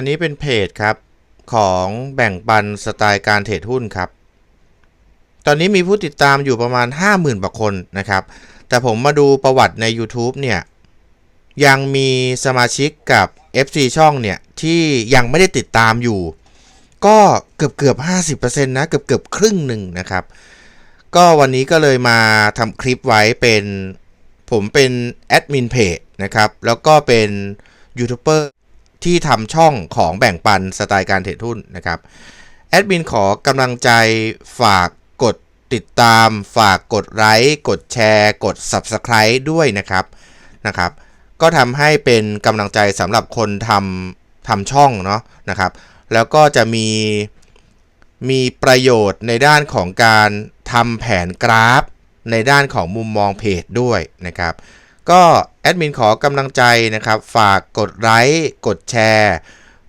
อันนี้เป็นเพจครับของแบ่งปันสไตล์การเทรดหุ้นครับ ตอนนี้มีผู้ติดตามอยู่ประมาณ 50,000กว่าคนนะครับ แต่ผมมาดูประวัติใน YouTube เนี่ย ยังมีสมาชิกกับ FC ช่องเนี่ย ที่ยังไม่ได้ติดตามอยู่ ก็เกือบเกือบ50%นะ เกือบเกือบครึ่งหนึ่งนะครับ ก็วันนี้ก็เลยมาทำคลิปไว้เป็นผมเป็นแอดมินเพจนะครับ แล้วก็เป็นยูทูบเบอร์ ที่ทำช่องของแบ่งปันสไตล์การเทรดหุ้นนะครับแอดมินขอกำลังใจฝากกดติดตาม ฝากกดไลค์กดแชร์ กด Subscribe ด้วยนะครับนะครับ ก็ทำให้เป็นกำลังใจสำหรับคนทำทำช่องเนาะนะครับ แล้วก็จะมีมีประโยชน์ในด้านของการทำแผนกราฟ ในด้านของมุมมองเพจด้วยนะครับ ก็แอดมินขอกำลังใจนะครับ ฝากกดไลค์กดแชร์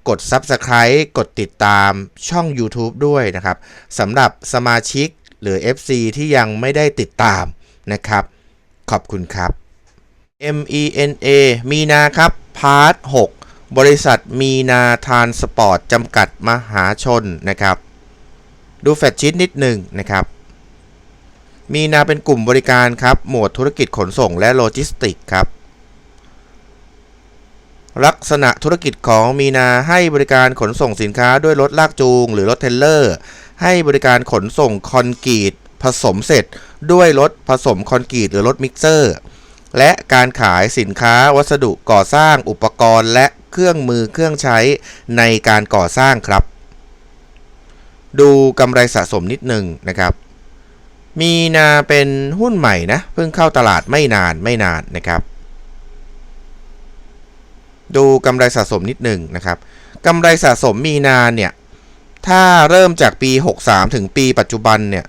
กด Subscribe กดติดตามช่อง YouTube ด้วยนะครับสำหรับสมาชิกหรือ FC ที่ยังไม่ได้ติดตามนะครับ ขอบคุณครับ MENA มีนาครับพาร์ท 6 บริษัทมีนาทานสปอร์ตจำกัดมหาชนนะครับ ดูแฟตชิดนิดหนึ่งนะครับ มีนาเป็นกลุ่มบริการครับ หมวดธุรกิจขนส่งและโลจิสติกส์ครับ ลักษณะธุรกิจของมีนาให้บริการขนส่งสินค้าด้วยรถลากจูง หรือรถเทรลเลอร์ ให้บริการขนส่งคอนกรีตผสมเสร็จ ด้วยรถผสมคอนกรีตหรือรถมิกเซอร์ และการขายสินค้าวัสดุก่อสร้างอุปกรณ์ และเครื่องมือเครื่องใช้ในการก่อสร้างครับ ดูกำไรสะสมนิดหนึ่งนะครับ มีนาเป็นหุ้นใหม่นะ เพิ่งเข้าตลาดไม่นานไม่นานนะครับ ดูกำไรสะสมนิดหนึ่งนะครับกำไรสะสมมีนาเนี่ย ถ้าเริ่มจากปี 63 ถึงปีปัจจุบันเนี่ย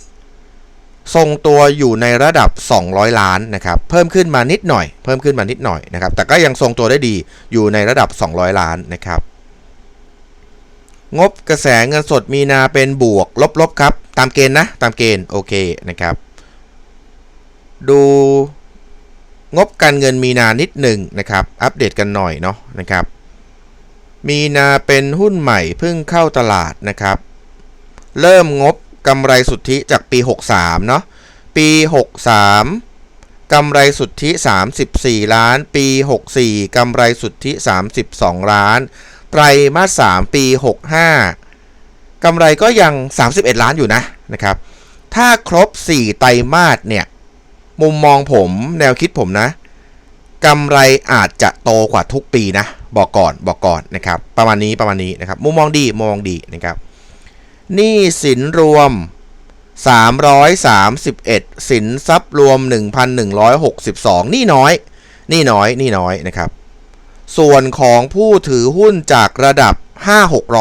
ทรงตัวอยู่ในระดับ 200 ล้านนะครับ เพิ่มขึ้นมานิดหน่อย เพิ่มขึ้นมานิดหน่อยนะครับ แต่ก็ยังทรงตัวได้ดีอยู่ในระดับ 200 ล้านนะครับ งบกระแสเงินสดมีนาเป็นบวกลบๆครับ ตามเกณฑ์นะ ตามเกณฑ์โอเคนะครับ ดูงบการเงินมีนานิดหนึ่งนะครับ อัปเดตกันหน่อยเนาะนะครับ มีนาเป็นหุ้นใหม่เพิ่งเข้าตลาดนะครับ เริ่มงบกำไรสุทธิจากปี 63 เนาะปี 63 กำไรสุทธิ 34 ล้าน ปี 64 กำไรสุทธิ 32 ล้าน ไตรมาส 3 ปี 65 กำไรก็ยัง 31 ล้านอยู่นะนะครับ ถ้าครบ 4 ไตรมาสเนี่ย มุมมองผมแนวคิดผมนะกำไรอาจจะโตกว่าทุกปีนะ บอกก่อนบอกก่อนนะครับ ประมาณนี้ประมาณนี้นะครับ มุมมองดีมุมมองดีนะครับหนี้สินรวม 331 สินทรัพย์รวม 1,162 นี่น้อย นี่น้อย นี่น้อยนะครับ ส่วนของผู้ถือหุ้นจากระดับ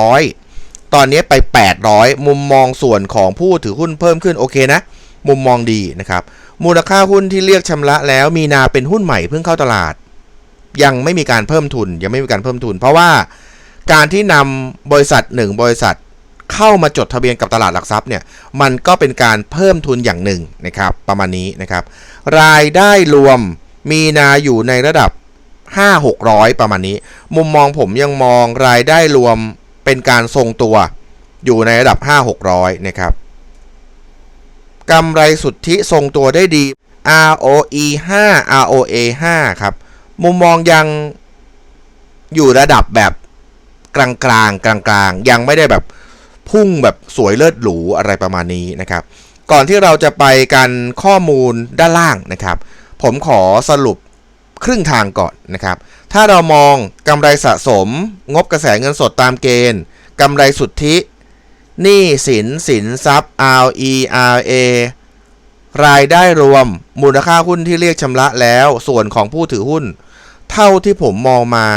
5-600 ตอนนี้ไป 800 มุมมองส่วนของผู้ถือหุ้นเพิ่มขึ้นโอเคนะ มุมมองดีนะครับ มูลค่าหุ้นที่เรียกชำระแล้วมีนาเป็นหุ้นใหม่เพิ่งเข้าตลาด ยังไม่มีการเพิ่มทุน ยังไม่มีการเพิ่มทุน เพราะว่าการที่นำบริษัทหนึ่งบริษัทเข้ามาจดทะเบียนกับตลาดหลักทรัพย์เนี่ย มันก็เป็นการเพิ่มทุนอย่างหนึ่งนะครับ ประมาณนี้นะครับ รายได้รวมมีนาอยู่ในระดับ 5 600 ประมาณนี้ มุมมองผมยังมองรายได้รวมเป็นการทรงตัว อยู่ในระดับ 5 600 นะครับกำไรสุทธิทรงตัวได้ดี ROE 5 ROA 5 ครับ มุมมองยังอยู่ระดับแบบกลางกลางกลางกลางๆ ยังไม่ได้แบบพุ่งแบบสวยเลิศหรูอะไรประมาณนี้นะครับ ก่อนที่เราจะไปกันข้อมูลด้านล่างนะครับ ผมขอสรุป ครึ่งทางก่อนนะครับ ถ้าเรามองกำไรสะสม งบกระแสเงินสดตามเกณฑ์กำไรสุทธิหนี้สินสินทรัพย์ RE RA รายได้รวมมูลค่าหุ้นที่เรียกชำระแล้วส่วนของผู้ถือหุ้น เท่าที่ผมมองมา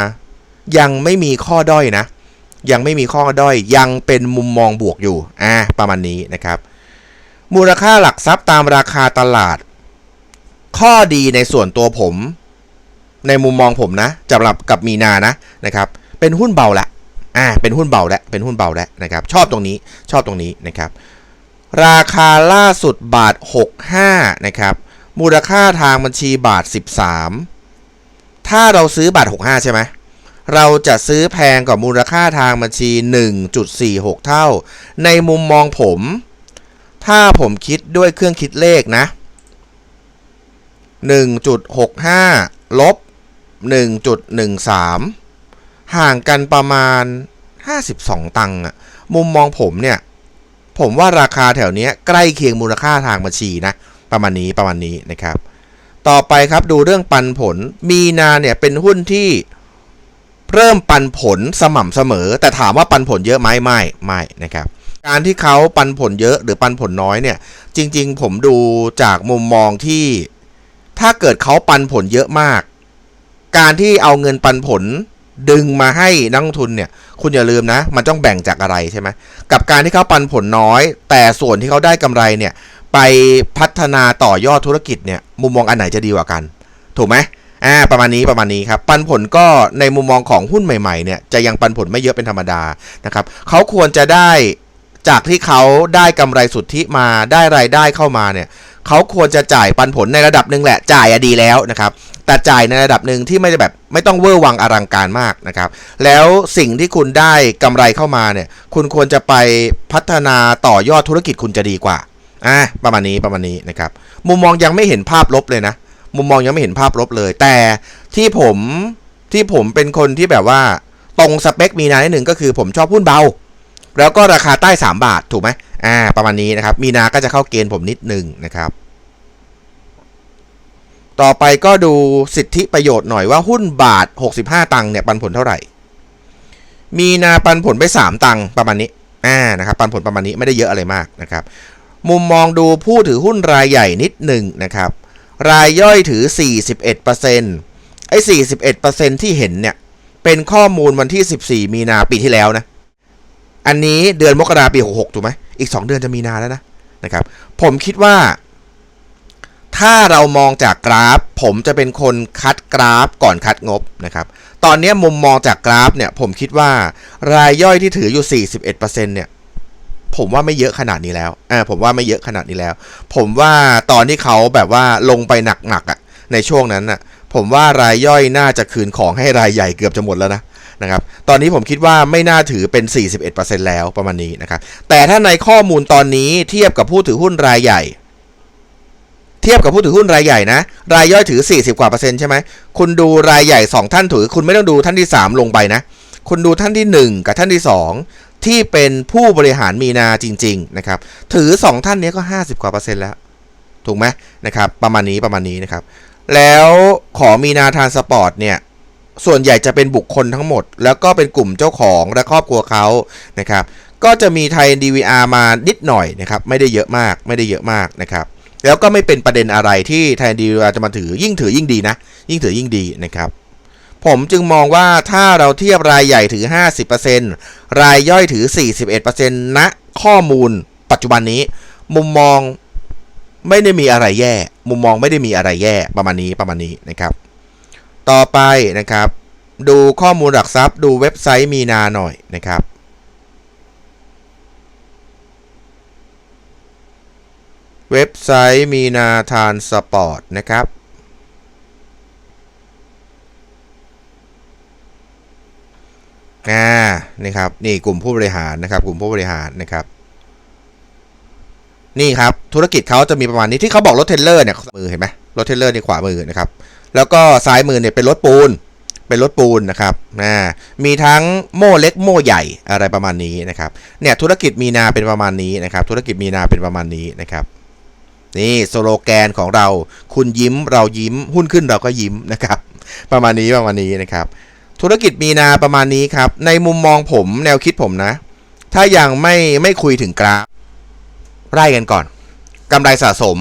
ยังไม่มีข้อด้อยนะ ยังไม่มีข้อด้อยยังเป็นมุมมองบวกอยู่อ่าประมาณนี้นะครับ มูลค่าหลักทรัพย์ตามราคาตลาด ข้อดีในส่วนตัวผม ในมุมมองผมนะสำหรับกับมีนานะนะครับ เป็นหุ้นเบาละอ่าเป็นหุ้นเบาแล้วเป็นหุ้นเบาแล้วนะครับ ชอบตรงนี้ชอบตรงนี้นะครับ ราคาล่าสุดบาท 65 นะครับ มูลค่าทางบัญชีบาท 13 ถ้าเราซื้อบาท 65 ใช่ไหมเราจะซื้อแพงกว่ามูลค่าทางบัญชี 1.46 เท่า ในมุมมองผม ถ้าผมคิดด้วยเครื่องคิดเลขนะ 1.65 ลบ 1.13 ห่างกันประมาณ 52 ตังค์อะมุมมองผมเนี่ย ผมว่าราคาแถวนี้ใกล้เคียงมูลค่าทางบัญชีนะ ประมาณนี้ประมาณนี้นะครับ ต่อไปครับดูเรื่องปันผล มีนาเนี่ยเป็นหุ้นที่เริ่มปันผลสม่ำเสมอ แต่ถามว่าปันผลเยอะไหมไม่ไม่นะครับการที่เขาปันผลเยอะหรือปันผลน้อยเนี่ย จริง ๆ ผมดูจากมุมมองที่ ถ้าเกิดเขาปันผลเยอะมาก การที่เอาเงินปันผลดึงมาให้นักลงทุนเนี่ย คุณอย่าลืมนะ มันต้องแบ่งจากอะไรใช่ไหมกับการที่เขาปันผลน้อย แต่ส่วนที่เขาได้กำไรเนี่ย ไปพัฒนาต่อยอดธุรกิจเนี่ย มุมมองอันไหนจะดีกว่ากัน ถูกไหมอ่าประมาณนี้ประมาณนี้ครับ ปันผลก็ในมุมมองของหุ้นใหม่ๆเนี่ยจะยังปันผลไม่เยอะเป็นธรรมดานะครับเขาควรจะได้จากที่เขาได้กำไรสุทธิมาได้รายได้เข้ามาเนี่ยเขาควรจะจ่ายปันผลในระดับหนึ่งแหละจ่ายอะดีแล้วนะครับ แต่จ่ายในระดับหนึ่งที่ไม่ได้แบบไม่ต้องเวอร์วังอลังการมากนะครับ แล้วสิ่งที่คุณได้กำไรเข้ามาเนี่ย คุณควรจะไปพัฒนาต่อยอดธุรกิจคุณจะดีกว่าอะประมาณนี้ประมาณนี้นะครับ มุมมองยังไม่เห็นภาพลบเลยนะ มุมมองยังไม่เห็นภาพลบเลย แต่ที่ผมที่ผมเป็นคนที่แบบว่าตรงสเปคมีนาหนึ่งก็คือผมชอบหุ้นเบา แล้วก็ราคาใต้ 3 บาทถูกไหมอ่า ประมาณนี้นะครับ มีนาก็จะเข้าเกณฑ์ผมนิดหนึ่งนะครับ ต่อไปก็ดูสิทธิประโยชน์หน่อยว่าหุ้นบาท 65 ตังค์เนี่ยปันผลเท่าไหร่ มีนาปันผลไป 3 ตังค์ประมาณนี้อ่านะครับปันผลประมาณนี้ไม่ได้เยอะอะไรมากนะครับ มุมมองดูผู้ถือหุ้นรายใหญ่นิดหนึ่งนะครับ รายย่อยถือ 41%ไอ้ 41%ที่เห็นเนี่ย เป็นข้อมูลวันที่ 14 มีนาปีที่แล้วนะ อันนี้เดือนมกราปี 66 ถูกไหมอีก 2 เดือนจะมีนาแล้วนะนะครับ ผมคิดว่า ถ้าเรามองจากกราฟ ผมจะเป็นคนคัดกราฟก่อนคัดงบนะครับ ตอนนี้มุมมองจากกราฟเนี่ยผมคิดว่ารายย่อยที่ถืออยู่ 41%เนี่ยผมว่าไม่เยอะขนาดนี้แล้วอ่าผมว่าไม่เยอะขนาดนี้แล้ว ผมว่าตอนที่เขาแบบว่าลงไปหนักๆอะในช่วงนั้นอะผมว่ารายย่อยน่าจะคืนของให้รายใหญ่เกือบจะหมดแล้วนะนะครับ ตอนนี้ผมคิดว่าไม่น่าถือเป็น 41%แล้วประมาณนี้นะครับ แต่ถ้าในข้อมูลตอนนี้เทียบกับผู้ถือหุ้นรายใหญ่ เทียบกับผู้ถือหุ้นรายใหญ่นะ รายย่อยถือ 40 กว่าเปอร์เซ็นต์ใช่ไหมคุณดูรายใหญ่ 2 ท่านถือ คุณไม่ต้องดูท่านที่ 3 ลงไปนะ คุณดูท่านที่ 1 กับท่านที่ 2 ที่เป็นผู้บริหารมีนาจริง ๆ นะครับ ถือ 2 ท่านนี้ก็ 50 กว่าเปอร์เซ็นต์แล้ว ถูกไหมนะครับ ประมาณนี้ประมาณนี้นะครับ แล้วของมีนาทานสปอร์ตเนี่ยส่วนใหญ่จะเป็นบุคคลทั้งหมด แล้วก็เป็นกลุ่มเจ้าของและครอบครัวเขานะครับก็จะมีไทย DVR มานิดหน่อยนะครับไม่ได้เยอะมากไม่ได้เยอะมากนะครับ แล้วก็ไม่เป็นประเด็นอะไรที่ไทย DVR จะมาถือยิ่งถือยิ่งดีนะ ยิ่งถือยิ่งดีนะครับ ผมจึงมองว่าถ้าเราเทียบรายใหญ่ถือ 50%รายย่อยถือ 41%ณข้อมูลปัจจุบันนี้ มุมมองไม่ได้มีอะไรแย่ มุมมองไม่ได้มีอะไรแย่ประมาณนี้ประมาณนี้นะครับ ต่อไปนะครับ ดูข้อมูลหลักทรัพย์ ดูเว็บไซต์มีนาหน่อยนะครับ เว็บไซต์มีนาทานสปอร์ตนะครับ อ่า นี่ครับ นี่กลุ่มผู้บริหารนะครับ กลุ่มผู้บริหารนะครับ นี่ครับ ธุรกิจเขาจะมีประมาณนี้ที่เขาบอกรถเทเลอร์เนี่ยมือเห็นไหมรถเทเลอร์ในขวามือนะครับ แล้วก็ซ้ายมือเนี่ยเป็นรถปูน เป็นรถปูนนะครับอ่ามีทั้งโม่เล็กโม่ใหญ่อะไรประมาณนี้นะครับ เนี่ยธุรกิจมีนาเป็นประมาณนี้นะครับ ธุรกิจมีนาเป็นประมาณนี้นะครับ นี่สโลแกนของเรา คุณยิ้มเรายิ้ม หุ้นขึ้นเราก็ยิ้มนะครับ ประมาณนี้ประมาณนี้นะครับ ธุรกิจมีนาประมาณนี้ครับ ในมุมมองผมแนวคิดผมนะ ถ้ายังไม่ไม่คุยถึงกราฟไล่กันก่อนกำไรสะสม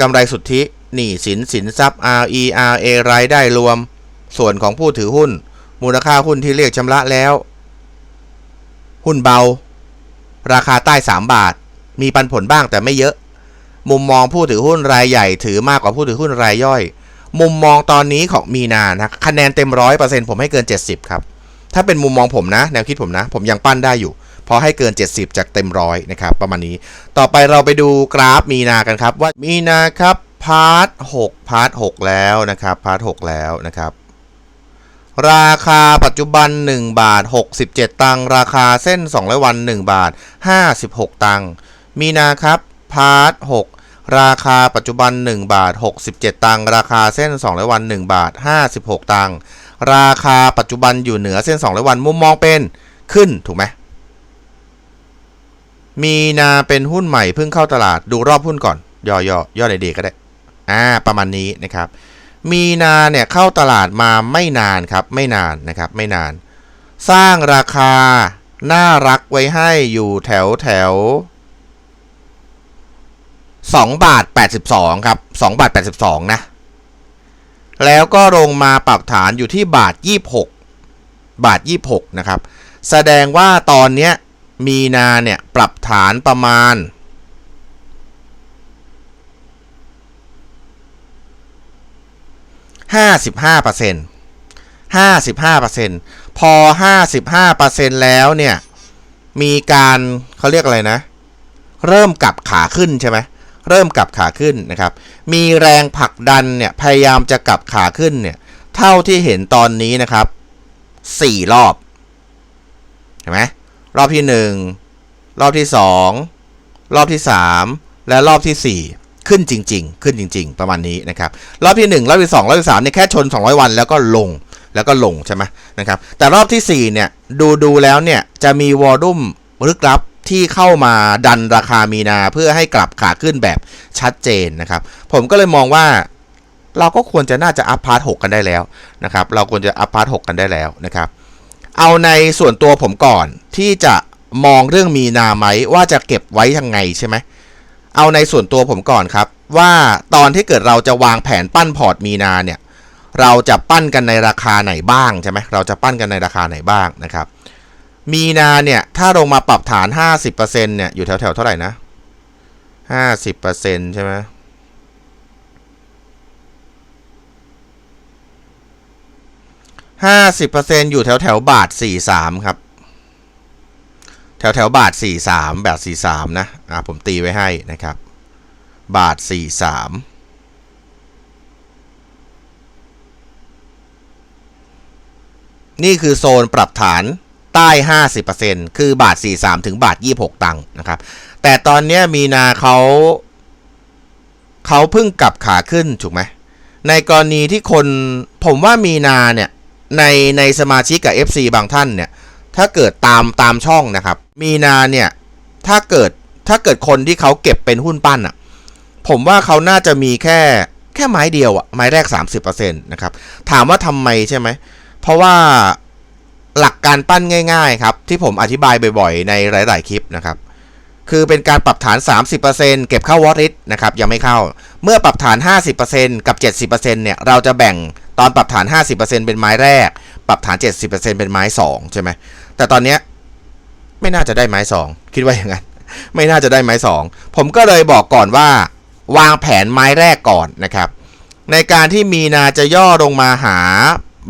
กำไรสุทธิหนี้สินสินทรัพย์ RE RA รายได้รวม ส่วนของผู้ถือหุ้น มูลค่าหุ้นที่เรียกชำระแล้ว หุ้นเบา ราคาใต้ 3 บาท มีปันผลบ้างแต่ไม่เยอะ มุมมองผู้ถือหุ้นรายใหญ่ถือมากกว่าผู้ถือหุ้นรายย่อย มุมมองตอนนี้ของมีนานะคะแนนเต็มร้อยเปอร์เซ็นต์ผมให้เกิน 70 ครับ ถ้าเป็นมุมมองผมนะ แนวคิดผมนะ ผมยังปั้นได้อยู่ พอให้เกิน 70 จากเต็มร้อยนะครับ ประมาณนี้ ต่อไปเราไปดูกราฟมีนากันครับ ว่ามีนาครับพาร์ท6พาร์ท6แล้วนะครับพาร์ท6แล้วนะครับราคาปัจจุบัน 1 บาท 67 ตังค์ราคาเส้น 200 วัน 1 บาท 56 ตังค์มีนาครับ พาร์ท6ราคาปัจจุบัน 1 บาท 67 ตังค์ราคาเส้น200วัน 1 บาท 56 ตังค์ราคาปัจจุบันอยู่เหนือเส้น200วันมุมมองเป็นขึ้นถูกไหมมีนาเป็นหุ้นใหม่เพิ่งเข้าตลาดดูรอบหุ้นก่อน ย่อย่อย่อในเดก็ได้อ่าประมาณนี้นะครับ มีนาเนี่ยเข้าตลาดมาไม่นานครับไม่นานนะครับไม่นาน สร้างราคาน่ารักไว้ให้อยู่แถวแถว 2 บาท 82 ครับ 2 บาท 82 นะ แล้วก็ลงมาปรับฐานอยู่ที่บาท 26 บาท 26 นะครับ แสดงว่าตอนเนี้ยมีนาเนี่ยปรับฐานประมาณ 55เปอร์เซ็นต์55เปอร์เซ็นต์พอ 55เปอร์เซ็นต์แล้วเนี่ย มีการเขาเรียกอะไรนะ เริ่มกลับขาขึ้นใช่ไหม เริ่มกลับขาขึ้นนะครับ มีแรงผลักดันเนี่ยพยายามจะกลับขาขึ้นเนี่ยเท่าที่เห็นตอนนี้นะครับ 4 รอบเห็นไหมรอบที่ 1 รอบที่ 2 รอบที่ 3 และรอบทีสี่4ขึ้นจริง ๆ ขึ้นจริง ๆ ประมาณนี้นะครับรอบที่ 1 รอบที่ 2 รอบที่3เนี่ยแค่ชน 200 วันแล้วก็ลงแล้วก็ลงใช่ไหมนะครับแต่รอบทีสี่4 เนี่ยดูดูแล้วเนี่ยจะมีวอลลุ่มลึกลับ ที่เข้ามาดันราคามีนาเพื่อให้กลับขาขึ้นแบบชัดเจนนะครับ ผมก็เลยมองว่าเราก็ควรจะน่าจะอัพพาร์ทหกันได้แล้วนะครับ เราควรจะอัพพาร์ทหกันได้แล้วนะครับ เอาในส่วนตัวผมก่อนที่จะมองเรื่องมีนาไหมว่าจะเก็บไว้ยังไงใช่ไหมเอาในส่วนตัวผมก่อนครับ ว่าตอนที่เกิดเราจะวางแผนปั้นพอร์ตมีนาเนี่ย เราจะปั้นกันในราคาไหนบ้างใช่ไหมเราจะปั้นกันในราคาไหนบ้างนะครับ มีนาเนี่ย ถ้าลงมาปรับฐาน 50%เนี่ย อยู่แถวๆเท่าไหร่นะ 50%ใช่ไหมห้าสิบเปอร์เซ็นอยู่แถวแถวบาทสี่สามครับ แถวแถวบาทสี่สามแบบสี่สามนะ อ่าผมตีไว้ให้นะครับ บาทสี่สามนี่คือโซนปรับฐาน ใต้ 50%คือบาท 43 ถึงบาท 26 ตังค์นะครับ แต่ตอนนี้มีนาเขาเขาเพิ่งกลับขาขึ้นถูกไหม ในกรณีที่คนผมว่ามีนาเนี่ยในในสมาชิกกับ FC บางท่านเนี่ยถ้าเกิดตามตามช่องนะครับ มีนาเนี่ยถ้าเกิดถ้าเกิดคนที่เขาเก็บเป็นหุ้นปั้นอะ่ะผมว่าเขาน่าจะมีแค่แค่ไม้เดียวอะ่ะไม้แรก 30%นะครับ ถามว่าทำไมใช่ไหม เพราะว่า หลักการปั้นง่ายๆครับที่ผมอธิบายบ่อยๆ ในหลาย ๆ คลิปนะครับคือเป็นการปรับฐาน 30%เก็บเข้าวอริสนะครับยังไม่เข้า เมื่อปรับฐาน 50%กับ 70%เนี่ยเราจะแบ่งตอนปรับฐาน 50%เป็นไม้แรก ปรับฐาน 70%เป็นไม้2ใช่ไหมแต่ตอนเนี้ยไม่น่าจะได้ไม้ 2 คิดว่าอย่างนั้นไม่น่าจะได้ไม้ 2 ผมก็เลยบอกก่อนว่า วางแผนไม้แรกก่อนนะครับ ในการที่มีนาจะย่อลงมาหา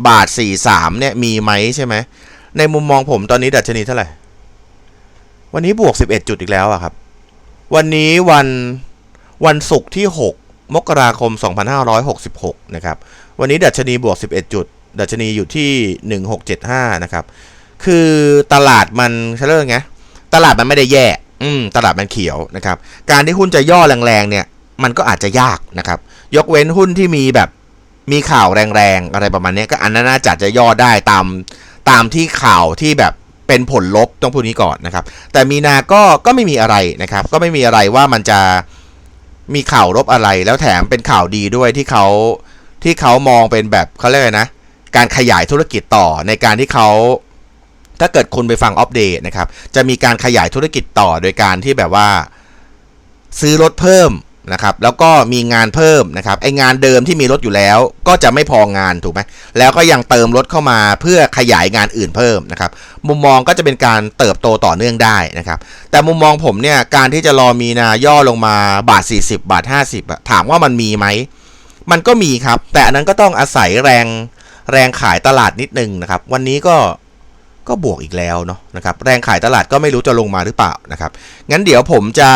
บาท43เนี่ยมีไหมใช่ไหมในมุมมองผมตอนนี้ดัชนีเท่าไหร่ วันนี้บวก 11 จุดอีกแล้วอะครับ วันนี้วันวันศุกร์ที่ 6 มกราคม 2566 นะครับ วันนี้ดัชนีบวก 11 จุด ดัชนีอยู่ที่ 1675 นะครับ คือตลาดมันเชื่อไง ตลาดมันไม่ได้แย่ อืม ตลาดมันเขียวนะครับ การที่หุ้นจะย่อแรงๆเนี่ย มันก็อาจจะยากนะครับ ยกเว้นหุ้นที่มีแบบ มีข่าวแรงๆอะไรประมาณนี้ก็อันนั้นน่าจะจะย่อได้ตามตามที่ข่าวที่แบบเป็นผลลบต้องพูดนี้ก่อนนะครับ แต่มีนาก็ก็ไม่มีอะไรนะครับ ก็ไม่มีอะไรว่ามันจะมีข่าวลบอะไร แล้วแถมเป็นข่าวดีด้วยที่เขาที่เขามองเป็นแบบเขาเรียกนะ การขยายธุรกิจต่อในการที่เขาถ้าเกิดคุณไปฟังอัปเดตนะครับ จะมีการขยายธุรกิจต่อโดยการที่แบบว่า ซื้อรถเพิ่ม นะครับแล้วก็มีงานเพิ่มนะครับไองานเดิมที่มีรถอยู่แล้ว ก็จะไม่พองานถูกไหมแล้วก็ยังเติมรถเข้ามาเพื่อขยายงานอื่นเพิ่มนะครับมุมมองก็จะเป็นการเติบโตต่อเนื่องได้นะครับแต่มุมมองผมเนี่ยการที่จะรอมีนาย่อลงมาบาท 40 บาท 50อะถามว่ามันมีไหมมันก็มีครับ แต่อันนั้นก็ต้องอาศัยแรงแรงขายตลาดนิดนึงนะครับ วันนี้ก็ ก็บวกอีกแล้วเนาะนะครับแรงขายตลาดก็ไม่รู้จะลงมาหรือเปล่านะครับงั้นเดี๋ยวผมจะ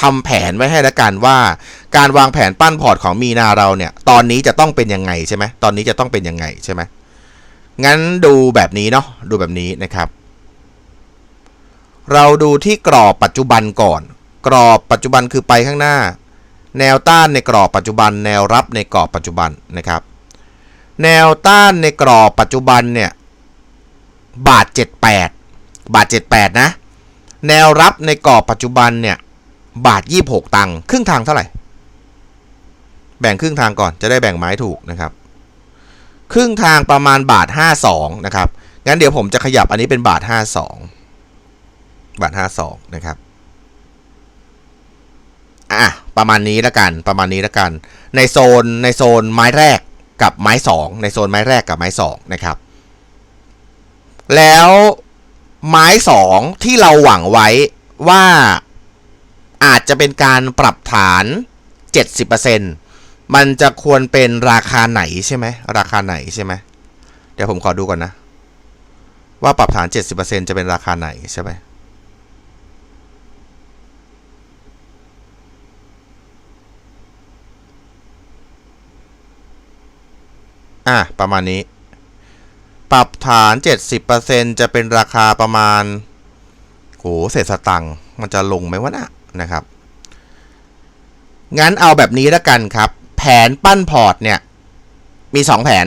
ทำแผนไว้ให้ละกันว่า การวางแผนปั้นพอร์ตของมีนาเราเนี่ยตอนนี้จะต้องเป็นยังไงใช่ไหมตอนนี้จะต้องเป็นยังไงใช่ไหมงั้นดูแบบนี้เนาะดูแบบนี้นะครับ เราดูที่กรอบปัจจุบันก่อน กรอบปัจจุบันคือไปข้างหน้า แนวต้านในกรอบปัจจุบัน แนวรับในกรอบปัจจุบันนะครับ แนวต้านในกรอบปัจจุบันเนี่ย บาท 78 บาท 78 นะ แนวรับในกรอบปัจจุบันเนี่ยบาท 26 ตังค์ครึ่งทางเท่าไหร่ แบ่งครึ่งทางก่อนจะได้แบ่งไม้ถูกนะครับ ครึ่งทางประมาณบาท 52 นะครับ งั้นเดี๋ยวผมจะขยับอันนี้เป็นบาท 52 บาท 52 นะครับอะประมาณนี้ละกันประมาณนี้ละกัน ในโซนในโซนไม้แรกกับไม้ 2 ในโซนไม้แรกกับไม้ 2 นะครับ แล้วไม้2ที่เราหวังไว้ว่าอาจจะเป็นการปรับฐาน 70%มันจะควรเป็นราคาไหนใช่ไหมราคาไหนใช่ไหมเดี๋ยวผมขอดูก่อนนะ ว่าปรับฐาน 70%จะเป็นราคาไหนใช่ไหมอะประมาณนี้ ปรับฐาน 70%จะเป็นราคาประมาณโหเศษสตังค์มันจะลงไหมวะนะนะครับ งั้นเอาแบบนี้แล้วกันครับ แผนปั้นพอร์ตเนี่ย มี 2 แผน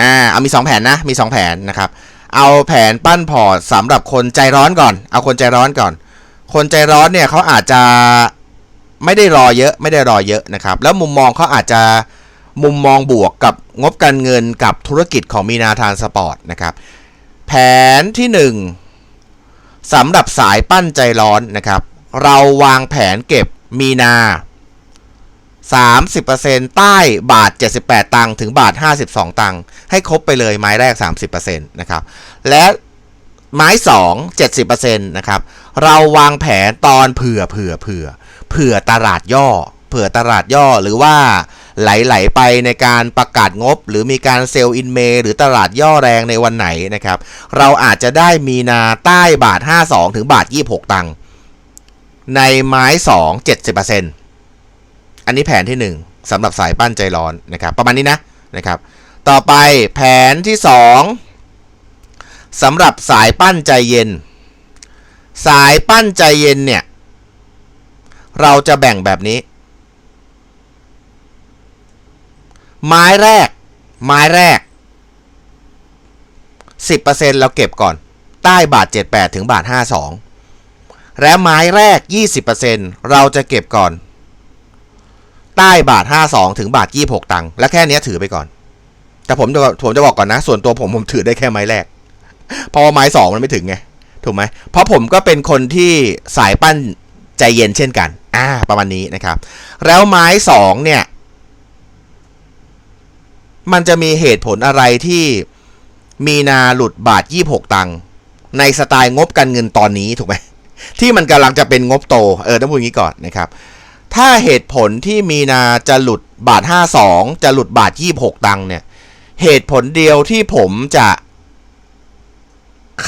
อ่า เอามี 2 แผนนะ มี 2 แผนนะครับ เอาแผนปั้นพอร์ตสำหรับคนใจร้อนก่อน เอาคนใจร้อนก่อน คนใจร้อนเนี่ยเขาอาจจะไม่ได้รอเยอะ ไม่ได้รอเยอะนะครับ แล้วมุมมองเขาอาจจะ มุมมองบวกกับงบการเงินกับธุรกิจของมีนาทานสปอร์ตนะครับ แผนที่ 1สำหรับสายปั้นใจร้อนนะครับ เราวางแผนเก็บมีนา 30%ใต้บาท 78 ตังค์ถึงบาท 52 ตังค์ให้ครบไปเลยไม้แรก 30%นะครับ และไม้ 2 70%นะครับ เราวางแผนตอนเผื่อเผื่อเผื่อเผื่อตลาดย่อ เผื่อตลาดย่อหรือว่า ไหลๆไปในการประกาศงบ หรือมีการเซลล์อินเมหรือตลาดย่อแรงในวันไหนนะครับเราอาจจะได้มีนาใต้บาท 52 ถึงบาท 26 ตังค์ในไม้ 2 70%อันนี้แผนที่ 1สำหรับสายปั้นใจร้อนนะครับประมาณนี้นะนะครับต่อไปแผนที่ 2สำหรับสายปั้นใจเย็น สายปั้นใจเย็นเนี่ยเราจะแบ่งแบบนี้ ไม้แรก ไม้แรก 10%เราเก็บก่อน ใต้บาท 78 ถึงบาท 52 และไม้แรก 20%เราจะเก็บก่อน ใต้บาท 52 ถึงบาท 26 ตังค์ และแค่นี้ถือไปก่อน แต่ผมจะผมจะบอกก่อนนะ ส่วนตัวผมผมถือได้แค่ไม้แรก เพราะว่าไม้สองมันไม่ถึงไง ถูกไหม เพราะผมก็เป็นคนที่สายปั้นใจเย็นเช่นกัน อ่า ประมาณนี้นะครับ แล้วไม้สองเนี่ย มันจะมีเหตุผลอะไรที่มีนาหลุดบาท 26 ตังค์ในสไตล์งบการเงินตอนนี้ถูกไหมที่มันกำลังจะเป็นงบโตเออต้องพูดอย่างนี้ก่อนนะครับถ้าเหตุผลที่มีนาจะหลุดบาท 52 จะหลุดบาท 26 ตังค์เนี่ย เหตุผลเดียวที่ผมจะ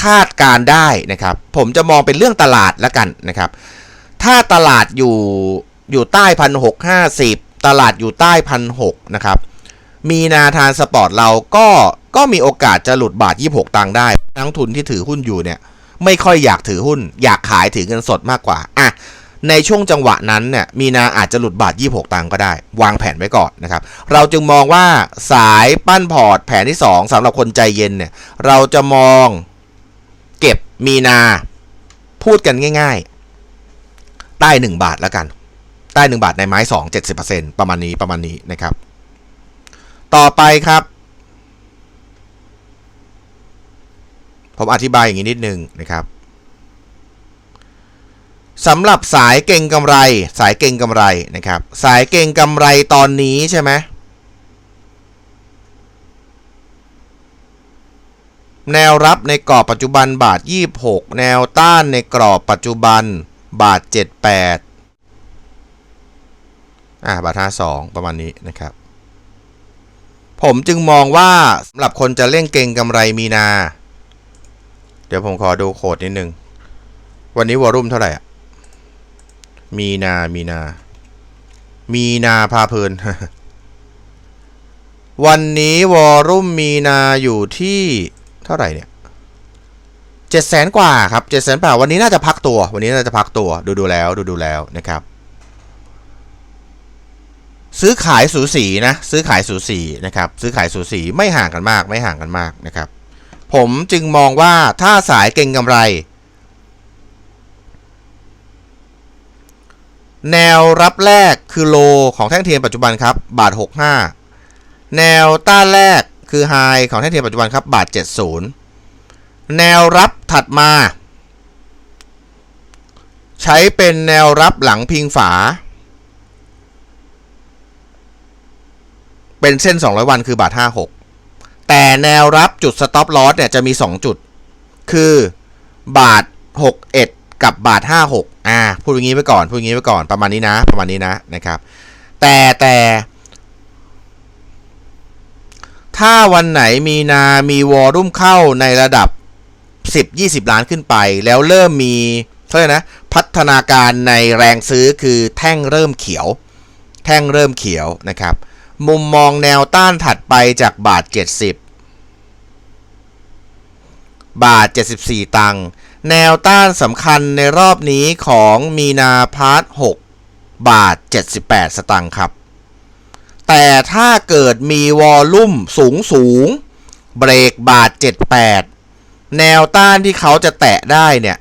คาดการได้นะครับ ผมจะมองเป็นเรื่องตลาดแล้วกันนะครับ ถ้าตลาดอยู่อยู่ใต้พันหกห้าสิบตลาดอยู่ใต้พันหกนะครับ มีนาทานสปอร์ตเราก็ก็มีโอกาสจะหลุดบาท 26 ตังค์ได้ นักทุนที่ถือหุ้นอยู่เนี่ย ไม่ค่อยอยากถือหุ้น อยากขายถือเงินสดมากกว่า อะ ในช่วงจังหวะนั้นเนี่ย มีนาอาจจะหลุดบาท 26 ตังค์ก็ได้ วางแผนไว้ก่อนนะครับ เราจึงมองว่าสายปั้นพอร์ตแผนที่ 2สำหรับคนใจเย็นเนี่ย เราจะมองเก็บมีนา พูดกันง่าย ๆ ใต้ 1 บาทแล้วกัน ใต้ 1 บาทในไม้ 2 70%ประมาณนี้ประมาณนี้นะครับ ต่อไปครับ ผมอธิบายอย่างนี้นิดนึงนะครับสำหรับสายเก่งกำไร สายเก่งกำไรนะครับ สายเก่งกำไรตอนนี้ใช่ไหมแนวรับในกรอบปัจจุบันบาท 26 แนวต้านในกรอบปัจจุบันบาท 78อ่าบาท 52 ประมาณนี้นะครับ ผมจึงมองว่าสำหรับคนจะเล่นเก่งกำไรมีนา เดี๋ยวผมขอดูโคดนิดนึง วันนี้วอลุ่มเท่าไหร่อะมีนามีนา มีนาพาเพลิน วันนี้วอลุ่มมีนาอยู่ที่เท่าไหร่เนี่ยเจ็ดแสนกว่าครับเจ็ดแสนกว่าวันนี้น่าจะพักตัว วันนี้น่าจะพักตัวดูดูแล้วดูดูแล้วนะครับ ซื้อขายสูสีนะซื้อขายสูสีนะครับซื้อขายสูสีไม่ห่างกันมากไม่ห่างกันมากนะครับ ผมจึงมองว่าถ้าสายเก่งกำไร แนวรับแรกคือโลของแท่งเทียนปัจจุบันครับบาท 65 แนวต้านแรกคือไฮของแท่งเทียนปัจจุบันครับบาท 70 แนวรับถัดมา ใช้เป็นแนวรับหลังพิงฝา เป็นเส้น 200 วันคือบาท 56 แต่แนวรับจุด stop loss เนี่ยจะมี 2 จุด คือบาท 61 กับบาท 56 อ่า พูดอย่างนี้ไปก่อน พูดอย่างนี้ไปก่อน ประมาณนี้นะ ประมาณนี้นะนะครับ แต่แต่ถ้าวันไหนมีนามีวอรุ่มเข้าในระดับ 10 20 ล้านขึ้นไป แล้วเริ่มมีเขาเรียกนะพัฒนาการในแรงซื้อคือแท่งเริ่มเขียว แท่งเริ่มเขียวนะครับ มุมมองแนวต้านถัดไปจากบาท 70 บาท 74 ตังค์แนวต้านสำคัญในรอบนี้ของมีนาพาร์ท6บาท 78 สตังค์ครับ แต่ถ้าเกิดมีวอลลุ่มสูงสูงเบรกบาท 78 แนวต้านที่เขาจะแตะได้เนี่ย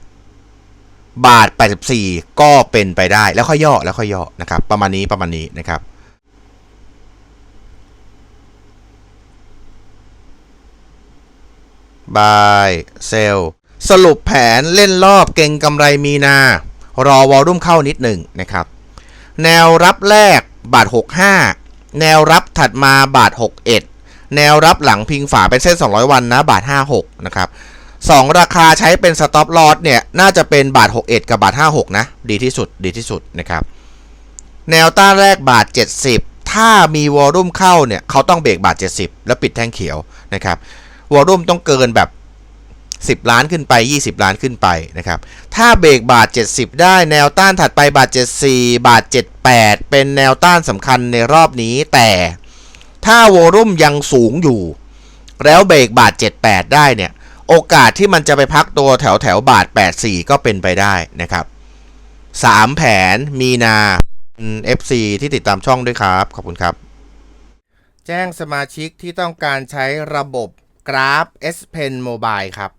บาท 84 ก็เป็นไปได้แล้วค่อยย่อแล้วค่อยย่อนะครับ ประมาณนี้ประมาณนี้นะครับ บายเซลสรุปแผนเล่นรอบเก่งกำไรมีนา รอวอลลุ่มเข้านิดหนึ่งนะครับ แนวรับแรกบาท 65 แนวรับถัดมาบาท 61 แนวรับหลังพิงฝาเป็นเส้น 200 วันนะบาท 56 นะครับสองราคาใช้เป็นสต็อปลอสเนี่ยน่าจะเป็นบาท 61 กับบาท 56 นะ ดีที่สุดดีที่สุดนะครับแนวต้านแรกบาท 70 ถ้ามีวอลลุ่มเข้าเนี่ยเขาต้องเบรกบาท 70 แล้วปิดแท่งเขียวนะครับ วอลุ่มต้องเกินแบบ 10 ล้านขึ้นไป 20 ล้านขึ้นไปนะครับ ถ้าเบรกบาท 70 ได้แนวต้านถัดไปบาท 74 บาท 78 เป็นแนวต้านสำคัญในรอบนี้ แต่ถ้าวอลลุ่มยังสูงอยู่ แล้วเบรกบาท 78 ได้เนี่ย โอกาสที่มันจะไปพักตัวแถวแถวบาท 84 ก็เป็นไปได้นะครับ 3 แผนมีนา FC ที่ติดตามช่องด้วยครับ ขอบคุณครับ แจ้งสมาชิกที่ต้องการใช้ระบบ กราฟ S Pen Mobile ครับ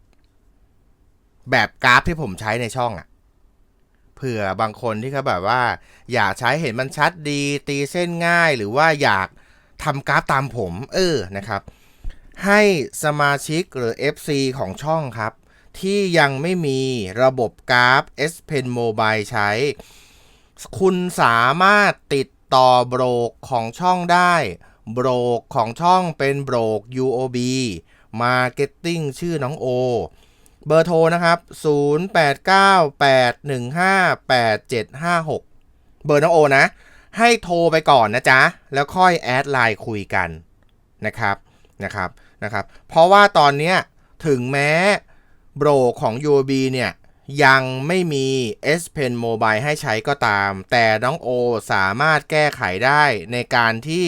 แบบกราฟที่ผมใช้ในช่องอะ่ะเผื่อบางคนที่เขาแบบว่า อยากใช้เห็นมันชัดดีตีเส้นง่ายหรือว่าอยากทำกราฟตามผม เออนะครับ ให้สมาชิกหรือ FC ของช่องครับ ที่ยังไม่มีระบบกราฟ S Pen Mobile ใช้ คุณสามารถติดต่อโบรกของช่องได้ โบรกของช่องเป็นโบรก UOB Marketing ชื่อน้องโอ เบอร์โทรนะครับ 0898158756 เบอร์น้องโอนะ ให้โทรไปก่อนนะจ๊ะ แล้วค่อยแอดไลน์คุยกันนะครับนะครับนะครับ เพราะว่าตอนนี้ถึงแม้โบรกของ UOB เนี่ยยังไม่มี S Pen Mobile ให้ใช้ก็ตาม แต่น้องโอสามารถแก้ไขได้ในการที่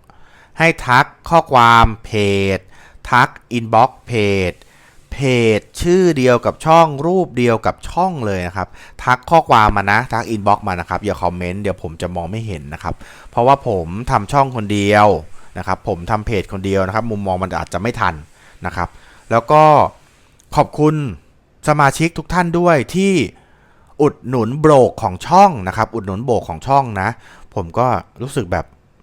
ให้ทักข้อความเพจ ทักอินบ็อกเพจเพจชื่อเดียวกับช่องรูปเดียวกับช่องเลยนะครับ ทักข้อความมานะ ทักอินบ็อกมานะครับ อย่าคอมเมนต์เดี๋ยวผมจะมองไม่เห็นนะครับ เพราะว่าผมทำช่องคนเดียวนะครับ ผมทำเพจคนเดียวนะครับ มุมมองมันอาจจะไม่ทันนะครับ แล้วก็ขอบคุณสมาชิกทุกท่านด้วยที่อุดหนุนโบรกของช่องนะครับ อุดหนุนโบรกของช่องนะ ผมก็รู้สึกแบบ